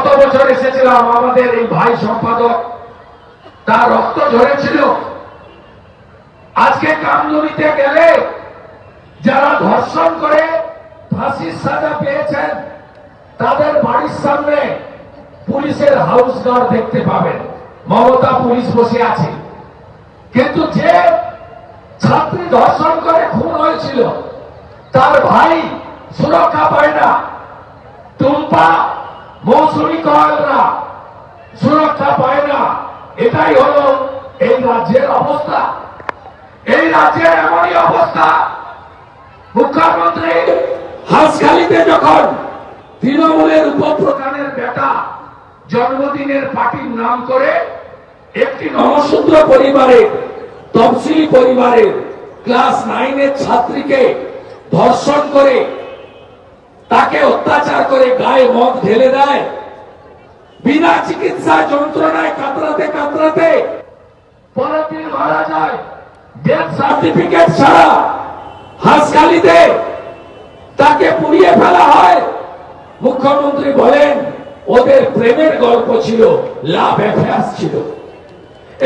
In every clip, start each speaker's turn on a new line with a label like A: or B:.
A: গত বছর এসেছিলাম আমাদের এই ভাই সম্পাদক। তার রক্ত ঝরেছিল। আজকে কামদুনিতে গেলে যারা ধর্ষণ করে, ফাঁসির সাজা পেয়েছেন, তাদের বাড়ির সামনে পুলিশের হাউস গার্ড দেখতে পাবেন। মমতা পুলিশ বসে আছে। কিন্তু যে ছাত্রী ধর্ষণ করে খুন হয়েছিল, তার ভাই সুরক্ষা পায় না। টুম্পা মৌসুমি কয়েলরা, সুরক্ষা পায় না এটাই হলো এই রাজ্যের অবস্থা। এই রাজ্যের এমনই অবস্থা। মুখ্যমন্ত্রী হাসখালিতে যখন তৃণমূলের উপপ্রধানের বেটা জন্মদিনের পার্টির নাম করে একটি নমশূদ্র পরিবারের তফসিলি পরিবারের ক্লাস নাইনের ছাত্রীকে ধর্ষণ করে তাকে অত্যাচার মদ ঢেলে দেয়। বিনা চিকিৎসা যন্ত্রণায় কাতরাতে কাতরাতে ওদের প্রেমের গল্প ছিল, লাভ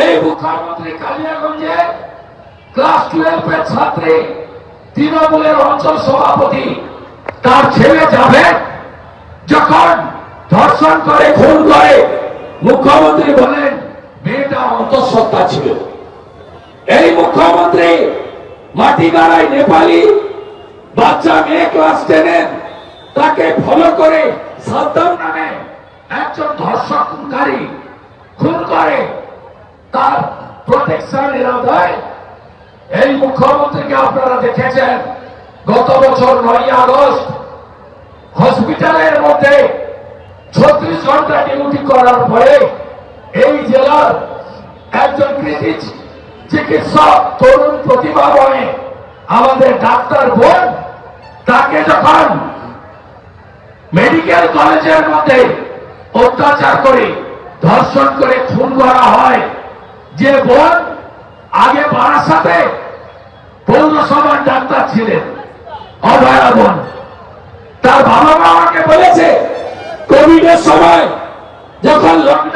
A: এই মুখ্যমন্ত্রী ক্লাস টুয়েলভের ছাত্রী, তৃণমূলের অঞ্চল সভাপতি, তার ছেলে যাবে যখন ধর্ষণ করে, খুন করে। মুখ্যমন্ত্রী বলেন, মেয়েটা অন্তঃসত্ত্বা ছিল। এই মুখ্যমন্ত্রী মাটিগাড়ায় নেপালি, বাচ্চা মেয়ে ক্লাস টেনের, তাকে ফলো করে সাদ্দাম নামে একজন ধর্ষণকারী খুন করে। তার প্রোটেকশন এরা দেয় এই মুখ্যমন্ত্রীকে আপনারা দেখেছেন, গত বছর নয় আগস্ট, হসপিটালের মধ্যে ছত্রিশ ঘণ্টা ডিউটি করার পরে এই জেলার একজন কৃষি চিকিৎসক তরুণ প্রতিভা বনে আমাদের ডাক্তার বোন, তাকে যখন মেডিকেল কলেজের মধ্যে অত্যাচার করে, ধর্ষণ করে, খুন করা হয়, যে বোন আগে বারাসাতে পৌরসভার ডাক্তার ছিলেন, অভয়া বোন।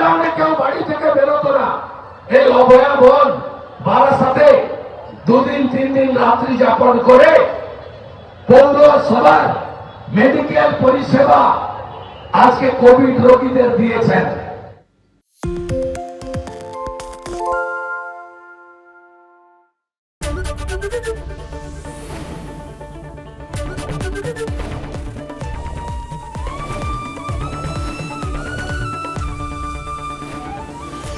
A: লকডাউনে কেউ বাড়ি থেকে বেরোতো না। এই অভয়া বোন বারাসাতে দুদিন তিন দিন রাত্রি যাপন করে পৌরসভার মেডিকেল পরিষেবা আজকে কোভিড রোগীদের দিয়েছেন।